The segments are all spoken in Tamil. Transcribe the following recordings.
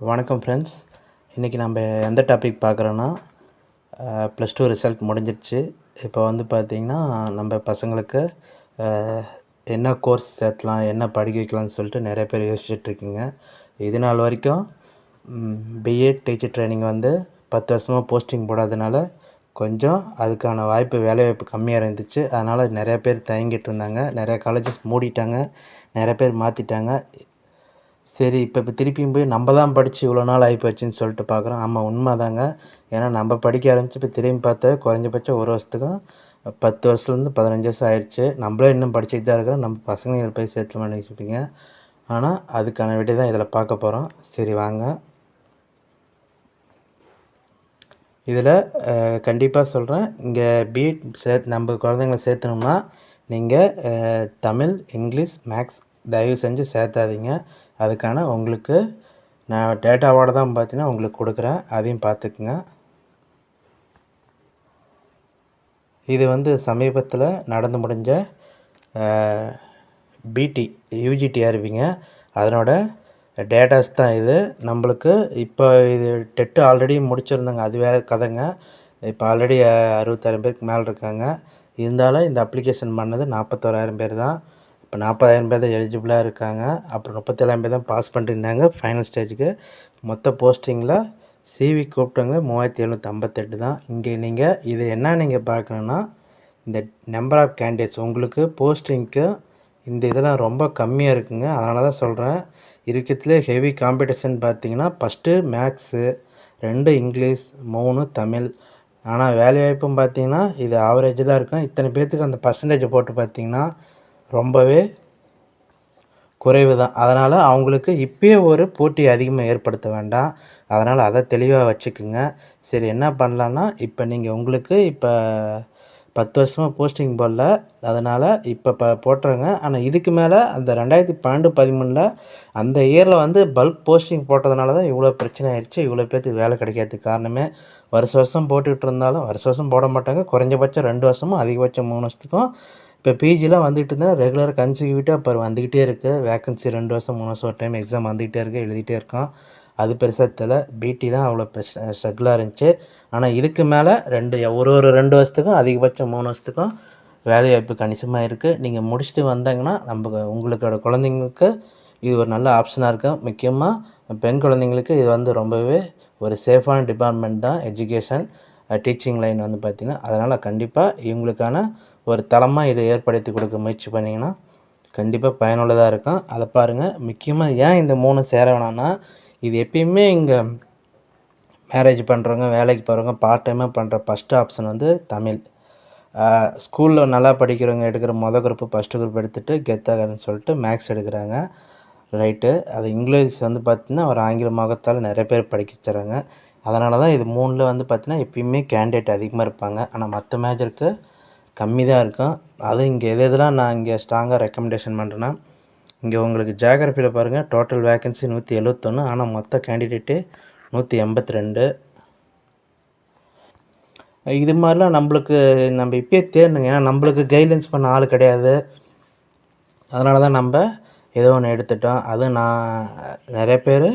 வணக்கம் ஃப்ரெண்ட்ஸ் இன்றைக்கி நம்ம எந்த டாபிக் பார்க்குறோன்னா ப்ளஸ் டூ ரிசல்ட் முடிஞ்சிருச்சு. இப்போ வந்து பார்த்திங்கன்னா நம்ம பசங்களுக்கு என்ன கோர்ஸ் சேர்த்தலாம் என்ன படிக்க வைக்கலாம்னு சொல்லிட்டு நிறைய பேர் யோசிச்சுட்ருக்கீங்க இது நாள் வரைக்கும் பிஎட் டீச்சர் ட்ரைனிங் வந்து பத்து வருஷமாக போஸ்டிங் போடாதனால கொஞ்சம் அதுக்கான வாய்ப்பு வேலைவாய்ப்பு கம்மியாக இருந்துச்சு. அதனால் நிறையா பேர் தயங்கிட்டு இருந்தாங்க. நிறையா காலேஜஸ் மூடிட்டாங்க. நிறைய பேர் மாற்றிட்டாங்க சரி இப்போ இப்போ திருப்பியும் போய் நம்ம தான் படித்து இவ்வளோ நாள் ஆகிப்போச்சுன்னு சொல்லிட்டு பார்க்குறோம் ஆமாம் உண்மை தாங்க ஏன்னா நம்ம படிக்க ஆரம்பித்து இப்போ திரும்பி பார்த்தா குறைஞ்சபட்சம் ஒரு வருஷத்துக்கும் பத்து வருஷத்துலேருந்து பதினஞ்சு வருஷம் ஆயிடுச்சு நம்மளே இன்னும் படிச்சுட்டு தான் இருக்கிறோம். நம்ம பசங்க இதில் போய் சேர்த்துலாம்னு நினச்சிப்பீங்க. ஆனால் அதுக்கான விடை தான் இதில் பார்க்க போகிறோம் சரி வாங்க. இதில் கண்டிப்பாக சொல்கிறேன் இங்கே பிஎட் சேர்த்து நம்ம குழந்தைங்கள சேர்த்தணும்னா நீங்கள் தமிழ் இங்கிலீஷ் மேக்ஸ் தயவு செஞ்சு சேர்த்தாதீங்க. அதுக்கான உங்களுக்கு நான் டேட்டாவோட தான் பார்த்தீங்கன்னா உங்களுக்கு கொடுக்குறேன். அதையும் பார்த்துக்குங்க. இது வந்து சமீபத்தில் நடந்து முடிஞ்ச பிடி யூஜிடி அறிவிங்க. அதனோட டேட்டாஸ் தான் இது. நம்மளுக்கு இப்போ இது டெட்டு ஆல்ரெடி முடிச்சிருந்தாங்க. அது வேறு கதைங்க. இப்போ ஆல்ரெடி அறுபத்தாயிரம் பேருக்கு மேலே இருக்காங்க. இருந்தாலும் இந்த அப்ளிகேஷன் பண்ணது நாற்பத்தோராயிரம் பேர் தான். இப்போ நாற்பதாயிரம் பேர் தான் எலிஜிபிளாக இருக்காங்க. அப்புறம் முப்பத்தேழாயிரம் பேர் தான் பாஸ் பண்ணிருந்தாங்க. ஃபைனல் ஸ்டேஜுக்கு மொத்த போஸ்டிங்கில் சிவி கூப்பிட்டவங்க மூவாயிரத்தி எழுநூற்றி ஐம்பத்தெட்டு தான். இங்கே நீங்கள் இது என்ன நீங்கள் பார்க்கணுன்னா இந்த நம்பர் ஆஃப் கேண்டிடேட்ஸ் உங்களுக்கு போஸ்டிங்க்கு இந்த இதெல்லாம் ரொம்ப கம்மியாக இருக்குங்க. அதனால தான் சொல்கிறேன் இருக்கிறதுலே ஹெவி காம்படிஷன் பார்த்தீங்கன்னா ஃபஸ்ட்டு மேக்ஸு ரெண்டு இங்கிலீஷ் மூணு தமிழ். ஆனால் வேலைவாய்ப்பும் பார்த்தீங்கன்னா இது ஆவரேஜ் தான் இருக்கும். இத்தனை பேர்த்துக்கு அந்த பர்சன்டேஜ் போட்டு பார்த்தீங்கன்னா ரொம்பவே குறைவு தான் அதனால் அவங்களுக்கு இப்பயே ஒரு போட்டி அதிகமாக ஏற்படுத்த வேண்டாம். அதனால் அதை தெளிவாக வச்சுக்குங்க. சரி என்ன பண்ணலான்னா இப்போ நீங்கள் உங்களுக்கு இப்போ பத்து வருஷமாக போஸ்டிங் போடல. அதனால் இப்போ ப போட்டுருங்க. ஆனால் இதுக்கு மேலே அந்த ரெண்டாயிரத்தி பன்னெண்டு பதிமூணில் அந்த இயரில் வந்து பல்க் போஸ்டிங் போட்டதுனால தான் இவ்வளோ பிரச்சனை ஆயிடுச்சு இவ்வளோ பேர்த்துக்கு வேலை கிடைக்காததுக்கு காரணமே வருஷ வருஷம் போட்டுக்கிட்டு இருந்தாலும் வருஷ வருஷம் போட மாட்டாங்க. குறைஞ்சபட்சம் ரெண்டு வருஷமும் அதிகபட்சம் மூணு வருஷத்துக்கும் இப்போ பிஜிலாம் வந்துகிட்டு இருந்தால் ரெகுலராக கன்சிக்யூட்டாக இப்போ வந்துக்கிட்டே இருக்குது வேக்கன்சி ரெண்டு வருஷம் மூணு வருஷம் ஒரு டைம் எக்ஸாம் வந்துக்கிட்டே இருக்குது எழுதிட்டே இருக்கோம் அது பெருசாக தெரியல. பிடி தான் அவ்வளோ ஸ்ட்ரகிளாக இருந்துச்சு. ஆனால் இதுக்கு மேலே ரெண்டு ஒரு ஒரு ரெண்டு வருஷத்துக்கும் அதிகபட்சம் மூணு வருஷத்துக்கும் வேலைவாய்ப்பு கணிசமாக இருக்குது நீங்கள் முடிச்சுட்டு வந்தாங்கன்னா நம்ம உங்களுக்கோட குழந்தைங்களுக்கு இது ஒரு நல்ல ஆப்ஷனாக இருக்கும் முக்கியமாக பெண் குழந்தைங்களுக்கு இது வந்து ரொம்பவே ஒரு சேஃபான டிபார்ட்மெண்ட் தான். எஜுகேஷன் டீச்சிங் லைன் வந்து பார்த்திங்கன்னா அதனால் கண்டிப்பாக இவங்களுக்கான ஒரு தளமாக இதை ஏற்படுத்தி கொடுக்க முயற்சி பண்ணிங்கன்னா கண்டிப்பாக பயனுள்ளதாக இருக்கும். அதை பாருங்கள் முக்கியமாக ஏன் இந்த மூணு சேர வேணாம்னா இது எப்பயுமே இங்கே மேரேஜ் பண்ணுறவங்க வேலைக்கு போகிறவங்க பார்ட் டைமாக பண்ணுற ஃபஸ்ட்டு ஆப்ஷன் வந்து தமிழ். ஸ்கூலில் நல்லா படிக்கிறவங்க எடுக்கிற மொதல் குரூப்பு ஃபஸ்ட்டு குரூப் எடுத்துகிட்டு கெத்தாகன்னு சொல்லிட்டு மேக்ஸ் எடுக்கிறாங்க. ரைட்டு அது இங்கிலீஷ் வந்து பார்த்திங்கன்னா ஒரு ஆங்கில முகத்தால் நிறைய பேர் படிக்க வச்சுறாங்க. அதனால தான் இது மூணில் வந்து பார்த்திங்கன்னா எப்பயுமே கேண்டிடேட் அதிகமாக இருப்பாங்க. ஆனால் மற்ற மேஜருக்கு கம்மி தான் இருக்கும் அதுவும் இங்கே எது எதெல்லாம் நான் இங்கே ஸ்ட்ராங்காக ரெக்கமெண்டேஷன் பண்ணுறேன்னா இங்கே உங்களுக்கு ஜியாகிரஃபியில் பாருங்கள் டோட்டல் வேக்கன்சி நூற்றி எழுபத்தொன்று ஆனால் மொத்த கேண்டிடேட்டு நூற்றி எண்பத்தி ரெண்டு இது மாதிரிலாம் நம்மளுக்கு நம்ம இப்பயே தேடணுங்க. ஏன்னா நம்மளுக்கு கைட்லைன்ஸ் பண்ண ஆள் கிடையாது. அதனால தான் நம்ம ஏதோ ஒன்று எடுத்துட்டோம். அதுவும் நான் நிறைய பேர்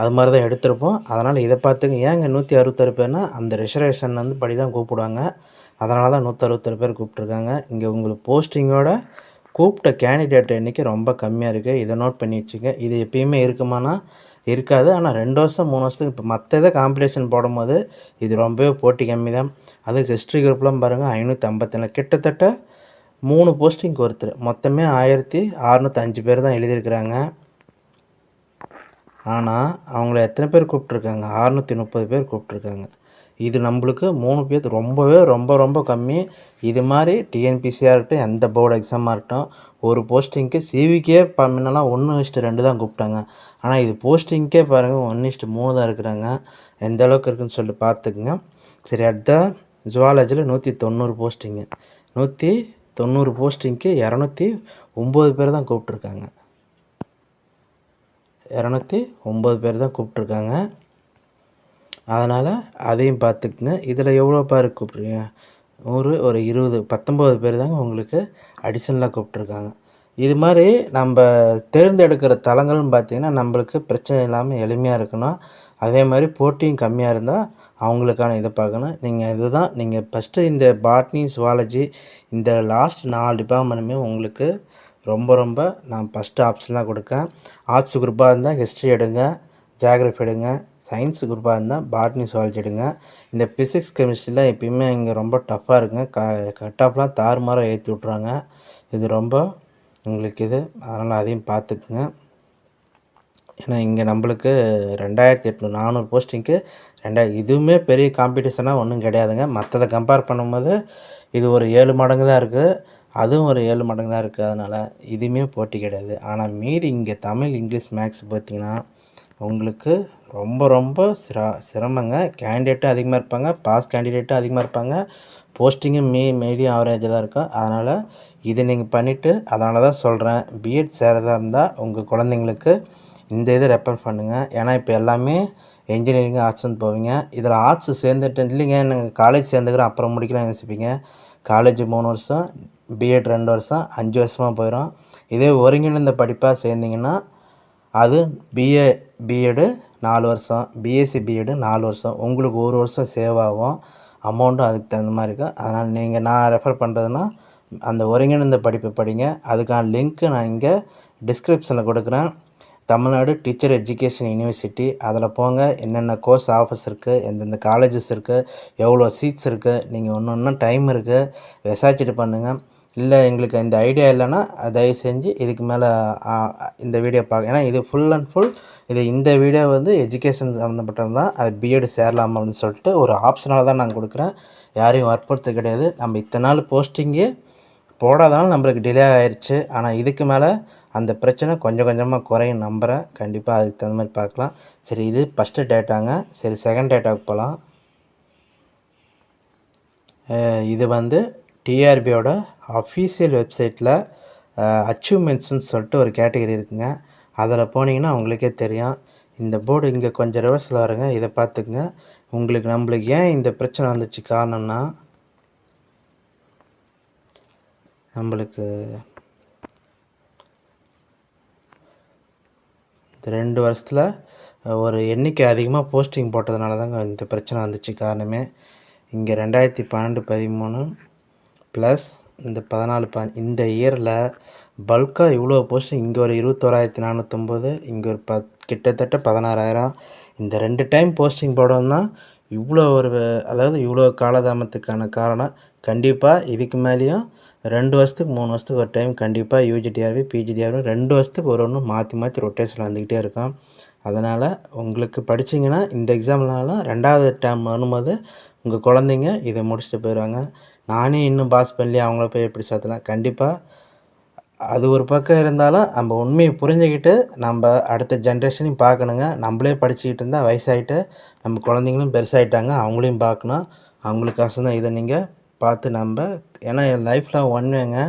அது மாதிரி தான் எடுத்திருப்போம். அதனால் இதை பார்த்துங்க. ஏங்க நூற்றி அறுபத்தாறு பேர்னால் அந்த ரிசர்வேஷன் வந்து படி தான் கூப்பிடுவாங்க. அதனால தான் நூற்றி பேர் கூப்பிட்ருக்காங்க இங்கே உங்களுக்கு போஸ்டிங்கோட கூப்பிட்ட கேண்டிடேட் எண்ணிக்கை ரொம்ப கம்மியாக இருக்குது இதை நோட் பண்ணி வச்சுங்க. இது எப்பயுமே இருக்குமானா இருக்காது. ஆனால் ரெண்டு வருஷம் மூணு வருஷத்துக்கு இப்போ மற்ற இதை காம்படிஷன் போடும்போது இது ரொம்பவே போட்டி கம்மி தான். அதுக்கு ஹிஸ்ட்ரி குரூப்லாம் பாருங்கள் ஐநூற்றி ஐம்பத்தேழு கிட்டத்தட்ட மூணு போஸ்டிங்க்கு ஒருத்தர். மொத்தமே ஆயிரத்தி அறநூற்றி அஞ்சு பேர் தான் எழுதியிருக்கிறாங்க. ஆனால் அவங்கள எத்தனை பேர் கூப்பிட்ருக்காங்க அறநூற்றி முப்பது பேர் கூப்பிட்ருக்காங்க இது நம்மளுக்கு மூணு பேர் ரொம்பவே ரொம்ப ரொம்ப கம்மி. இது மாதிரி டிஎன்பிசியாக இருக்கட்டும் எந்த போர்டு எக்ஸாமாக இருக்கட்டும் ஒரு போஸ்டிங்க்கு சிவிக்கே முன்னெல்லாம் ஒன்று இஷ்டு ரெண்டு தான் கூப்பிட்டாங்க. ஆனால் இது போஸ்டிங்க்கே பாருங்கள் ஒன்று இஷ்டு மூணு தான் இருக்கிறாங்க. எந்த அளவுக்கு இருக்குன்னு சொல்லிட்டு பார்த்துக்குங்க. சரி அடுத்த ஜுவாலஜியில் நூற்றி தொண்ணூறு போஸ்டிங்கு நூற்றி தொண்ணூறு போஸ்டிங்க்கு இரநூத்தி ஒம்பது பேர் தான் கூப்பிட்ருக்காங்க இரநூத்தி ஒம்பது பேர் தான் கூப்பிட்ருக்காங்க அதனால் அதையும் பார்த்துக்குங்க. இதில் எவ்வளோ பேர் கூப்பிட்றீங்க ஒரு ஒரு இருபது பத்தொம்பது பேர் தாங்க உங்களுக்கு அடிஷனலாக கூப்பிட்ருக்காங்க. இது மாதிரி நம்ம தேர்ந்தெடுக்கிற தளங்கள்னு பார்த்திங்கன்னா நம்மளுக்கு பிரச்சனை இல்லாமல் எளிமையாக இருக்கணும். அதே மாதிரி போட்டியும் கம்மியாக இருந்தால் அவங்களுக்கான இதை பார்க்கணும். நீங்கள் இதுதான் நீங்கள் ஃபஸ்ட்டு இந்த பாட்னி சுவாலஜி இந்த லாஸ்ட் நாலு டிபார்ட்மெண்ட்டுமே உங்களுக்கு ரொம்ப ரொம்ப நான் ஃபஸ்ட்டு ஆப்ஷனாக கொடுக்கேன். ஆர்ட்ஸ் குரூப்பாக இருந்தால் ஹிஸ்ட்ரி எடுங்க ஜியாகிரஃபி எடுங்க. சயின்ஸ் குரூப்பாக இருந்தால் பாட்னி சுவாலிச்சிடுங்க இந்த ஃபிசிக்ஸ் கெமிஸ்ட்ரியில் எப்பயுமே இங்கே ரொம்ப டஃப்பாக இருக்குங்க. க கட் ஆஃப்லாம் தாறுமாறாக ஏற்றி விட்றாங்க இது ரொம்ப உங்களுக்கு இது. அதனால் அதையும் பார்த்துக்குங்க. ஏன்னா இங்கே நம்மளுக்கு ரெண்டாயிரத்தி எட்நூறு நானூறு போஸ்டிங்க்கு ரெண்டாயிரம் இதுவுமே பெரிய காம்படிஷனாக ஒன்றும் கிடையாதுங்க. மற்றதை கம்பேர் பண்ணும்போது இது ஒரு ஏழு மடங்கு தான் இருக்குது அதுவும் ஒரு ஏழு மடங்கு தான் இருக்குது அதனால் இதுவுமே போட்டி கிடையாது. ஆனால் மீறி இங்கே தமிழ் இங்கிலீஷ் மேக்ஸ் பார்த்திங்கன்னா உங்களுக்கு ரொம்ப ரொம்ப சிர சிரமங்க. கேண்டிடேட்டும் அதிகமாக இருப்பாங்க. பாஸ் கேண்டிடேட்டும் அதிகமாக இருப்பாங்க. போஸ்டிங்கும் மீ மீடியம் ஆவரேஜாக தான் இருக்கும். அதனால் இதை நீங்கள் பண்ணிவிட்டு அதனால தான் சொல்கிறேன் பிஎட் சேரதாக இருந்தால் உங்கள் குழந்தைங்களுக்கு இந்த இதை ரெஃபர் பண்ணுங்கள் ஏன்னா இப்போ எல்லாமே இன்ஜினியரிங் வந்து போவீங்க. இதில் ஆர்ட்ஸ் சேர்ந்துட்டு இல்லைங்க. நாங்கள் காலேஜ் சேர்ந்துக்கிறோம். அப்புறம் முடிக்கலாம் யோசிப்பீங்க. காலேஜ் மூணு வருஷம் பிஎட் ரெண்டு வருஷம் அஞ்சு வருஷமாக போயிடும் இதே ஒருங்கிணைந்த படிப்பாக சேர்ந்திங்கன்னா அது பிஏ பிஎடு நாலு வருஷம் பிஎஸ்சி பிஎடு நாலு வருஷம். உங்களுக்கு ஒரு வருஷம் சேவ் ஆகும். அமௌண்ட்டும் அதுக்கு தகுந்த மாதிரி இருக்கும். அதனால் நீங்கள் நான் ரெஃபர் பண்ணுறதுன்னா அந்த ஒருங்கிணைந்த படிப்பை படிங்க. அதுக்கான லிங்க்கு நான் இங்கே டிஸ்கிரிப்ஷனில் கொடுக்குறேன். தமிழ்நாடு டீச்சர் எஜுகேஷன் யூனிவர்சிட்டி அதில் போங்க. என்னென்ன கோர்ஸ் ஆஃபர்ஸ் இருக்குது எந்தெந்த காலேஜஸ் இருக்குது எவ்வளோ சீட்ஸ் இருக்குது நீங்கள் ஒன்று ஒன்றும் டைம் இருக்குது விசாரிச்சுட்டு பண்ணுங்கள் இல்லை எங்களுக்கு இந்த ஐடியா இல்லைன்னா தயவு செஞ்சு இதுக்கு மேலே இந்த வீடியோ பார்க்க ஏன்னா இது ஃபுல் அண்ட் ஃபுல் இது இந்த வீடியோ வந்து எஜுகேஷன் சம்மந்தப்பட்டது தான். அது பிஎட் சேரலாம் அப்படின்னு சொல்லிட்டு ஒரு ஆப்ஷனாக தான் நான் கொடுக்குறேன். யாரையும் வற்புறுத்த கிடையாது. நம்ம இத்தனை நாள் போஸ்டிங்கு போடாதனால நம்மளுக்கு டிலே ஆயிடுச்சு ஆனால் இதுக்கு மேலே அந்த பிரச்சனை கொஞ்சம் கொஞ்சமாக குறையும் நம்புகிறேன் கண்டிப்பாக அதுக்கு தகுந்த மாதிரி பார்க்கலாம். சரி இது ஃபஸ்ட்டு டேட்டாங்க சரி செகண்ட் டேட்டாவுக்கு போகலாம் இது வந்து டிஆர்பியோட அஃபீஷியல் வெப்சைட்டில் அச்சீவ்மெண்ட்ஸ்னு சொல்லிட்டு ஒரு கேட்டகரி இருக்குங்க. அதில் போனீங்கன்னா உங்களுக்கே தெரியும். இந்த போர்டு இங்கே கொஞ்சம் ரிவர்ஸில் வருங்க. இதை பார்த்துக்குங்க. உங்களுக்கு நம்மளுக்கு ஏன் இந்த பிரச்சனை வந்துச்சு காரணம்னா நம்மளுக்கு இந்த ரெண்டு வருஷத்தில் ஒரு எண்ணிக்கை அதிகமாக போஸ்டிங் போட்டதுனால தாங்க இந்த பிரச்சனை வந்துச்சு காரணமே. இங்கே ரெண்டாயிரத்தி பன்னெண்டு பதிமூணு ப்ளஸ் இந்த பதினாலு ப இந்த இயரில் பல்காக இவ்வளோ போஸ்ட் இங்கே ஒரு இருபத்தோராயிரத்தி நானூற்றொம்பது இங்கே ஒரு ப கிட்டத்தட்ட பதினாறாயிரம். இந்த ரெண்டு டைம் போஸ்டிங் போடணும்னா இவ்வளோ ஒரு அதாவது இவ்வளோ காலதாமத்துக்கான காரணம். கண்டிப்பாக இதுக்கு மேலேயும் ரெண்டு வருஷத்துக்கு மூணு வருஷத்துக்கு ஒரு டைம் கண்டிப்பாக யூஜிடிஆர்வி பிஜிடிஆர்வி ரெண்டு வருஷத்துக்கு ஒரு ஒன்று மாற்றி மாற்றி ரொட்டேஷன் வந்துக்கிட்டே இருக்கும். அதனால் உங்களுக்கு படிச்சிங்கன்னா இந்த எக்ஸாம்னாலும் ரெண்டாவது டேம் வரும்போது உங்கள் குழந்தைங்க இதை முடிச்சுட்டு போயிடுவாங்க நானே இன்னும் பாஸ் பண்ணி அவங்கள போய் எப்படி சேர்த்தலாம் கண்டிப்பாக அது ஒரு பக்கம் இருந்தாலும் நம்ம உண்மையை புரிஞ்சுக்கிட்டு நம்ம அடுத்த ஜென்ரேஷனையும் பார்க்கணுங்க. நம்மளே படிச்சுக்கிட்டு இருந்தால் வயசாகிட்டு நம்ம குழந்தைங்களும் பெருசாகிட்டாங்க அவங்களையும் பார்க்கணும். அவங்களுக்கு தான் இதை நீங்கள் பார்த்து நம்ம ஏன்னா என் லைஃப்பில் ஒன்றுங்க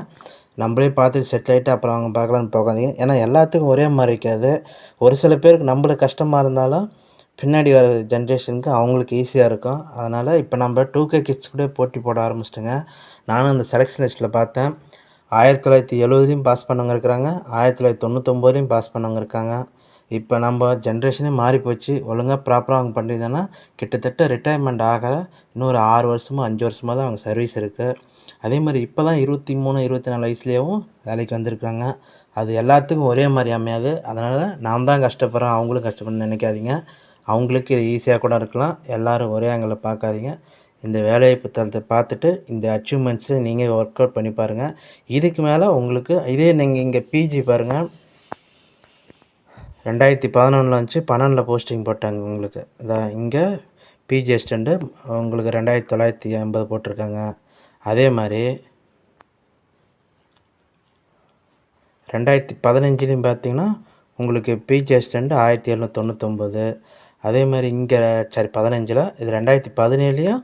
நம்மளே பார்த்து செட்டில் ஆகிட்டு அப்புறம் அவங்க பார்க்கலான்னு போகாதீங்க. ஏன்னா எல்லாத்துக்கும் ஒரே மாதிரி இருக்காது. ஒரு சில பேருக்கு நம்மளுக்கு கஷ்டமாக இருந்தாலும் பின்னாடி வர ஜென்ரேஷனுக்கு அவங்களுக்கு ஈஸியாக இருக்கும். அதனால் இப்போ நம்ம டூ கே கிட்ஸ் கூட போட்டி போட ஆரம்பிச்சிட்டோங்க. நானும் அந்த செலெக்ஷன் லிஸ்ட்டில் பார்த்தேன். ஆயிரத்தி தொள்ளாயிரத்தி எழுபதுலேயும் பாஸ் பண்ணவங்க இருக்கிறாங்க ஆயிரத்தி தொள்ளாயிரத்தி தொண்ணூத்தொம்போதுலேயும் பாஸ் பண்ணவங்க இருக்காங்க. இப்போ நம்ம ஜென்ரேஷனே மாறி போச்சு. ஒழுங்காக ப்ராப்பராக அவங்க பண்ணியிருந்தோன்னா கிட்டத்தட்ட ரிட்டையர்மெண்ட் ஆக இன்னொரு ஆறு வருஷமோ அஞ்சு வருஷமோ தான் அவங்க சர்வீஸ் இருக்குது அதே மாதிரி இப்போ தான் இருபத்தி மூணு இருபத்தி நாலு வயசுலேயும் வேலைக்கு வந்திருக்காங்க. அது எல்லாத்துக்கும் ஒரே மாதிரி அமையாது. அதனால் நாம் தான் கஷ்டப்படுறோம். அவங்களும் கஷ்டப்படணும்னு நினைக்காதீங்க. அவங்களுக்கு இது ஈஸியாக கூட இருக்கலாம். எல்லோரும் ஒரே ஆங்கிளில் பார்க்காதீங்க. இந்த வேலை புத்தகத்தை பார்த்துட்டு இந்த அச்சீவ்மெண்ட்ஸு நீங்கள் ஒர்க் அவுட் பண்ணி பாருங்கள் இதுக்கு மேலே உங்களுக்கு இதே நீங்கள் இங்கே பிஜி பாருங்கள் ரெண்டாயிரத்தி பதினொன்றில் வந்துச்சு பன்னெண்டில் போஸ்டிங் போட்டாங்க உங்களுக்கு. இதான் இங்கே பிஜி அசிஸ்டண்ட்டு உங்களுக்கு ரெண்டாயிரத்தி தொள்ளாயிரத்தி ஐம்பது போட்டிருக்காங்க. அதே மாதிரி ரெண்டாயிரத்தி பதினஞ்சுலேயும் பார்த்தீங்கன்னா உங்களுக்கு பிஜி அசிஸ்டண்ட் ஆயிரத்தி எழுநூற்றி தொண்ணூத்தொம்பது. அதே மாதிரி இங்கே சரி பதினஞ்சில் இது ரெண்டாயிரத்தி பதினேழுலையும்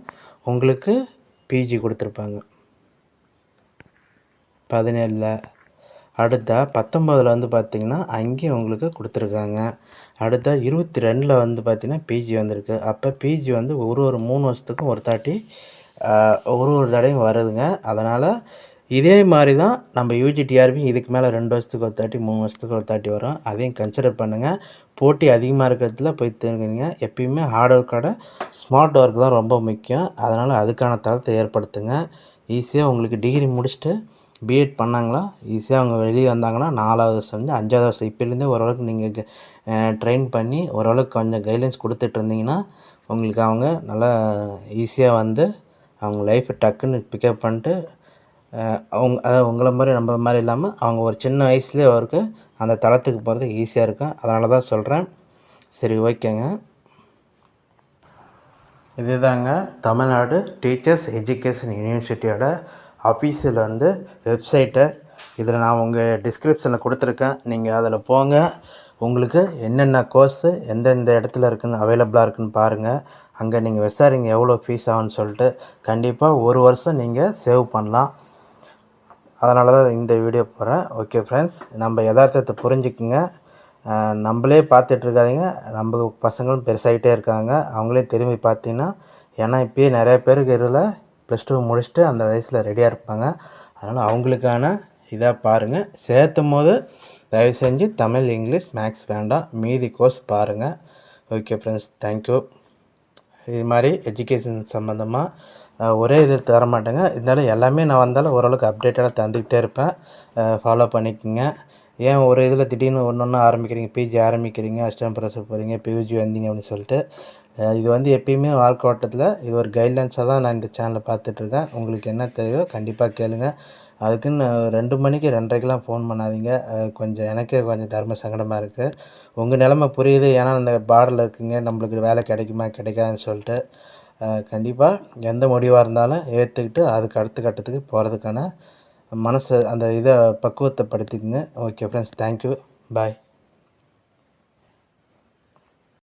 உங்களுக்கு பிஜி கொடுத்துருப்பாங்க. பதினேழில் அடுத்த பத்தொம்போதில் வந்து பார்த்திங்கன்னா அங்கேயும் உங்களுக்கு கொடுத்துருக்காங்க. அடுத்த இருபத்தி ரெண்டில் வந்து பார்த்திங்கன்னா பிஜி வந்திருக்கு. அப்போ பிஜி வந்து ஒரு ஒரு மூணு வருஷத்துக்கும் ஒரு தாட்டி ஒரு ஒரு தடவையும் வருதுங்க. அதனால் இதே மாதிரி தான் நம்ம யூஜி டிஆர்பி இதுக்கு மேலே ரெண்டு வருஷத்துக்கு ஒரு தாட்டி மூணு வருஷத்துக்கு ஒரு தாட்டி வரும். அதையும் கன்சிடர் பண்ணுங்கள் போட்டி அதிகமாக இருக்கிறதுல போய் தெரிஞ்சுங்க எப்பயுமே ஹார்ட் ஒர்க்கோட ஸ்மார்ட் ஒர்க் தான் ரொம்ப முக்கியம். அதனால் அதுக்கான தளத்தை ஏற்படுத்துங்க. ஈஸியாக உங்களுக்கு டிகிரி முடிச்சுட்டு பிஎட் பண்ணாங்களா? ஈஸியாக அவங்க வெளியே வந்தாங்கன்னா நாலாவது வருஷம் வந்து அஞ்சாவது வருஷம். இப்போலேருந்தே ஓரளவுக்கு நீங்கள் ட்ரெயின் பண்ணி ஓரளவுக்கு கொஞ்சம் கைட்லைன்ஸ் கொடுத்துட்டு இருந்தீங்கன்னா உங்களுக்கு அவங்க நல்லா ஈஸியாக வந்து அவங்க லைஃப்பை டக்குன்னு பிக்கப் பண்ணிட்டு அவங்க அதாவது உங்களை மாதிரி நம்ம மாதிரி இல்லாமல் அவங்க ஒரு சின்ன வயசுலேயே அவருக்கு அந்த தளத்துக்கு போகிறது ஈஸியாக இருக்கும். அதனால தான் சொல்கிறேன் சரி ஓகேங்க. இதுதாங்க தமிழ்நாடு டீச்சர்ஸ் எஜுகேஷன் யூனிவர்சிட்டியோட அஃபீஸில் வந்து வெப்சைட்டை இதில் நான் உங்கள் டிஸ்கிரிப்ஷனில் கொடுத்துருக்கேன். நீங்கள் அதில் போங்க. உங்களுக்கு என்னென்ன கோர்ஸு எந்தெந்த இடத்துல இருக்குன்னு அவைலபிளாக இருக்குன்னு பாருங்கள் அங்கே நீங்கள் விசாரிங்க எவ்வளோ ஃபீஸ் ஆகும்னு சொல்லிட்டு. கண்டிப்பாக ஒரு வருஷம் நீங்கள் சேவ் பண்ணலாம். அதனால தான் இந்த வீடியோ போகிறேன் ஓகே ஃப்ரெண்ட்ஸ் நம்ம யதார்த்தத்தை புரிஞ்சுக்குங்க. நம்மளே பார்த்துட்ருக்காதீங்க. நம்ம பசங்களும் பெருசாகிட்டே இருக்காங்க. அவங்களே திரும்பி பார்த்தீங்கன்னா ஏன்னா இப்போயே நிறைய பேருக்கு இதில் ப்ளஸ் டூ முடிச்சுட்டு அந்த வயசில் ரெடியாக இருப்பாங்க. அதனால் அவங்களுக்கான இதாக பாருங்கள் சேர்த்தும் போது தயவு செஞ்சு தமிழ் இங்கிலீஷ் மேக்ஸ் வேண்டாம். மீதி கோர்ஸ் பாருங்கள் ஓகே ஃப்ரெண்ட்ஸ் தேங்க்யூ இது மாதிரி எஜுகேஷன் சம்மந்தமாக ஒரே இது தர மாட்டேங்க இருந்தாலும் எல்லாமே நான் வந்தாலும் ஓரளவுக்கு அப்டேட்டடாக தந்துக்கிட்டே இருப்பேன். ஃபாலோ பண்ணிக்கோங்க. ஏன் ஒரு இதில் திடீர்னு ஒன்று ஒன்று ஆரம்பிக்கிறீங்க? பிஜி ஆரம்பிக்கிறீங்க அஸ்டம் ப்ரொஃபஸர் போகிறீங்க பியூஜி வந்தீங்க அப்படின்னு சொல்லிட்டு. இது வந்து எப்பயுமே வாழ்க்கை ஓட்டத்தில் இது ஒரு கைட்லைன்ஸாக தான் நான் இந்த சேனலை பார்த்துட்ருக்கேன் உங்களுக்கு என்ன தேவையோ கண்டிப்பாக கேளுங்கள் அதுக்குன்னு ரெண்டு மணிக்கு ரெண்டரைக்கெலாம் ஃபோன் பண்ணாதீங்க. கொஞ்சம் எனக்கே கொஞ்சம் தர்ம சங்கடமாக இருக்குது உங்கள் நிலமை புரியுது. ஏன்னா அந்த பார்டரில் இருக்குங்க. நம்மளுக்கு வேலை கிடைக்குமா? கிடைக்காதுன்னு சொல்லிட்டு. கண்டிப்பாக எந்த முடிவாக இருந்தாலும் ஏற்றுக்கிட்டு அதுக்கு அடுத்த கட்டத்துக்கு போகிறதுக்கான மனசு அந்த இதை பக்குவத்தை படுத்திக்கங்க. Okay friends thank you bye